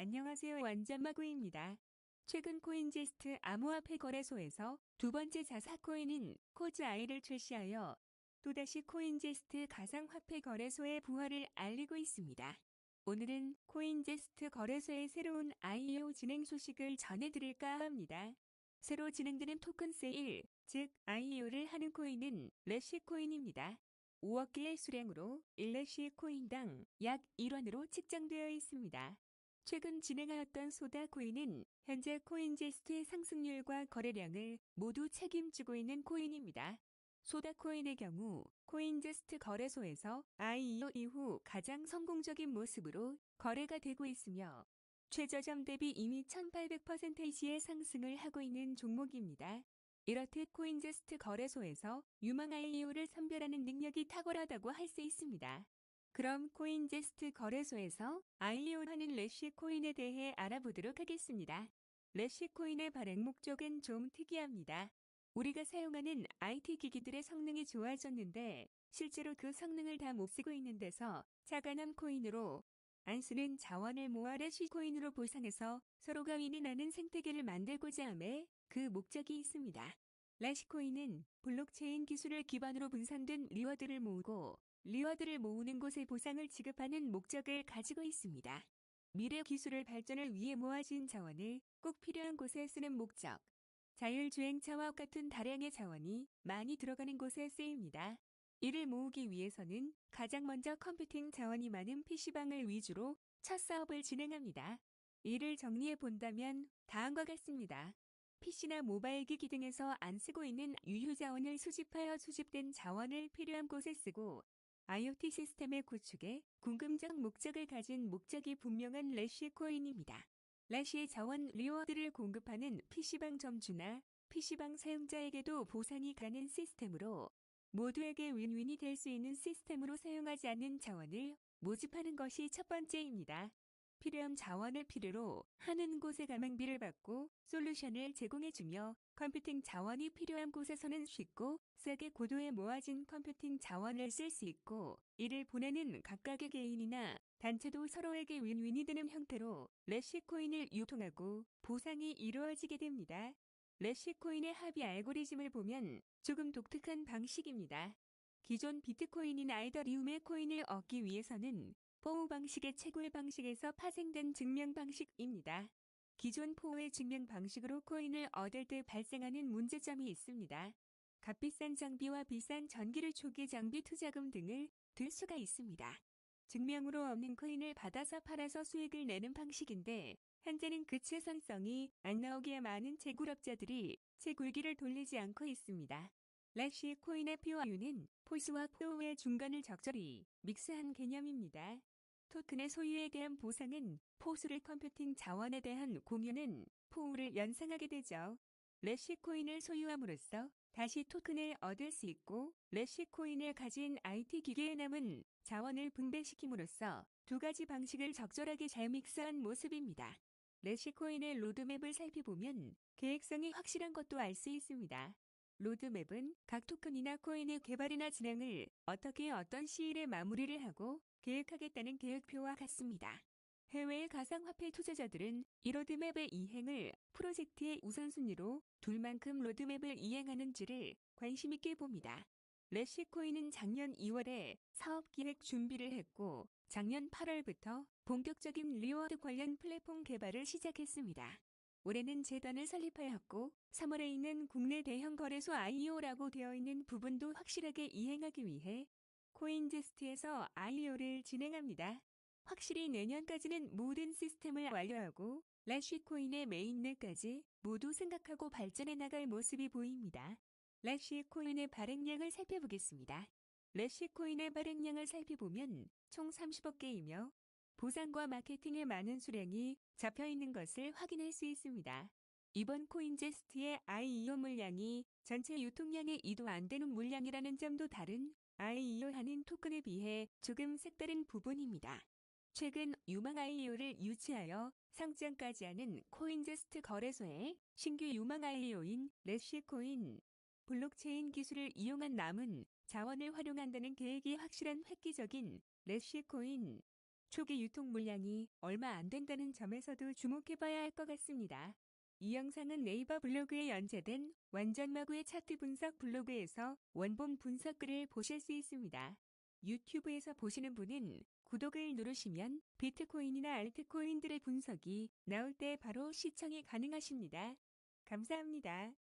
안녕하세요. 완전마구입니다. 최근 코인제스트 암호화폐 거래소에서 두 번째 자사 코인인 코즈아이를 출시하여 또다시 코인제스트 가상화폐 거래소의 부활을 알리고 있습니다. 오늘은 코인제스트 거래소의 새로운 IEO 진행 소식을 전해드릴까 합니다. 새로 진행되는 토큰 세일, 즉 IEO를 하는 코인은 레시코인입니다. 5억 개의 수량으로 1레시 코인당 약 1원으로 측정되어 있습니다. 최근 진행하였던 소다 코인은 현재 코인제스트의 상승률과 거래량을 모두 책임지고 있는 코인입니다. 소다 코인의 경우 코인제스트 거래소에서 IEO 이후 가장 성공적인 모습으로 거래가 되고 있으며 최저점 대비 이미 1800%의 상승을 하고 있는 종목입니다. 이렇듯 코인제스트 거래소에서 유망 IEO를 선별하는 능력이 탁월하다고 할 수 있습니다. 그럼 코인제스트 거래소에서 IEO 하는 레시코인에 대해 알아보도록 하겠습니다. 레시코인의 발행 목적은 좀 특이합니다. 우리가 사용하는 IT 기기들의 성능이 좋아졌는데 실제로 그 성능을 다 못 쓰고 있는 데서 자가남 코인으로 안 쓰는 자원을 모아 레시코인으로 보상해서 서로가 윈이 나는 생태계를 만들고자 함에 그 목적이 있습니다. 레시코인은 블록체인 기술을 기반으로 분산된 리워드를 모으고 리워드를 모으는 곳에 보상을 지급하는 목적을 가지고 있습니다. 미래 기술을 발전을 위해 모아진 자원을 꼭 필요한 곳에 쓰는 목적. 자율주행차와 같은 다량의 자원이 많이 들어가는 곳에 쓰입니다. 이를 모으기 위해서는 가장 먼저 컴퓨팅 자원이 많은 PC방을 위주로 첫 사업을 진행합니다. 이를 정리해 본다면 다음과 같습니다. PC나 모바일 기기 등에서 안 쓰고 있는 유효 자원을 수집하여 수집된 자원을 필요한 곳에 쓰고 IoT 시스템의 구축에 궁금적 목적을 가진 목적이 분명한 레시 코인입니다. 레시의 자원 리워드를 공급하는 PC방 점주나 PC방 사용자에게도 보상이 가는 시스템으로 모두에게 윈윈이 될 수 있는 시스템으로 사용하지 않는 자원을 모집하는 것이 첫 번째입니다. 필요한 자원을 필요로 하는 곳에 가맹비를 받고 솔루션을 제공해주며 컴퓨팅 자원이 필요한 곳에서는 쉽고 싸게 고도에 모아진 컴퓨팅 자원을 쓸 수 있고 이를 보내는 각각의 개인이나 단체도 서로에게 윈윈이 되는 형태로 레시코인을 유통하고 보상이 이루어지게 됩니다. 레시코인의 합의 알고리즘을 보면 조금 독특한 방식입니다. 기존 비트코인이나 이더리움의 코인을 얻기 위해서는 포우 방식의 채굴 방식에서 파생된 증명 방식입니다. 기존 포우의 증명 방식으로 코인을 얻을 때 발생하는 문제점이 있습니다. 값비싼 장비와 비싼 전기를 초기 장비 투자금 등을 들 수가 있습니다. 증명으로 얻는 코인을 받아서 팔아서 수익을 내는 방식인데 현재는 그 최선성이 안 나오기에 많은 채굴업자들이 채굴기를 돌리지 않고 있습니다. 래시 코인의 P와 U는 포스와 포우의 중간을 적절히 믹스한 개념입니다. 토큰의 소유에 대한 보상은 포수를 컴퓨팅 자원에 대한 공유는 포우를 연상하게 되죠. 래시코인을 소유함으로써 다시 토큰을 얻을 수 있고 래시코인을 가진 IT 기계에 남은 자원을 분배시킴으로써 두 가지 방식을 적절하게 잘 믹스한 모습입니다. 래시 코인의 로드맵을 살펴보면 계획성이 확실한 것도 알 수 있습니다. 로드맵은 각 토큰이나 코인의 개발이나 진행을 어떻게 어떤 시일에 마무리를 하고 계획하겠다는 계획표와 같습니다. 해외의 가상화폐 투자자들은 이 로드맵의 이행을 프로젝트의 우선순위로 둘 만큼 로드맵을 이행하는지를 관심있게 봅니다. 레시코인은 작년 2월에 사업 기획 준비를 했고 작년 8월부터 본격적인 리워드 관련 플랫폼 개발을 시작했습니다. 올해는 재단을 설립하였고 3월에 있는 국내 대형 거래소 IEO라고 되어 있는 부분도 확실하게 이행하기 위해 코인제스트에서 IEO를 진행합니다. 확실히 내년까지는 모든 시스템을 완료하고 라쉬코인의 메인넷까지 모두 생각하고 발전해 나갈 모습이 보입니다. 라쉬코인의 발행량을 살펴보겠습니다. 라쉬코인의 발행량을 살펴보면 총 30억 개이며 보상과 마케팅에 많은 수량이 잡혀 있는 것을 확인할 수 있습니다. 이번 코인제스트의 IEO 물량이 전체 유통량의 2도 안 되는 물량이라는 점도 다른 IEO 하는 토큰에 비해 조금 색다른 부분입니다. 최근 유망 IEO를 유치하여 상장까지 하는 코인제스트 거래소에 신규 유망 IEO인 레시코인 블록체인 기술을 이용한 남은 자원을 활용한다는 계획이 확실한 획기적인 레시코인 초기 유통 물량이 얼마 안 된다는 점에서도 주목해봐야 할 것 같습니다. 이 영상은 네이버 블로그에 연재된 완전마구의 차트 분석 블로그에서 원본 분석글을 보실 수 있습니다. 유튜브에서 보시는 분은 구독을 누르시면 비트코인이나 알트코인들의 분석이 나올 때 바로 시청이 가능하십니다. 감사합니다.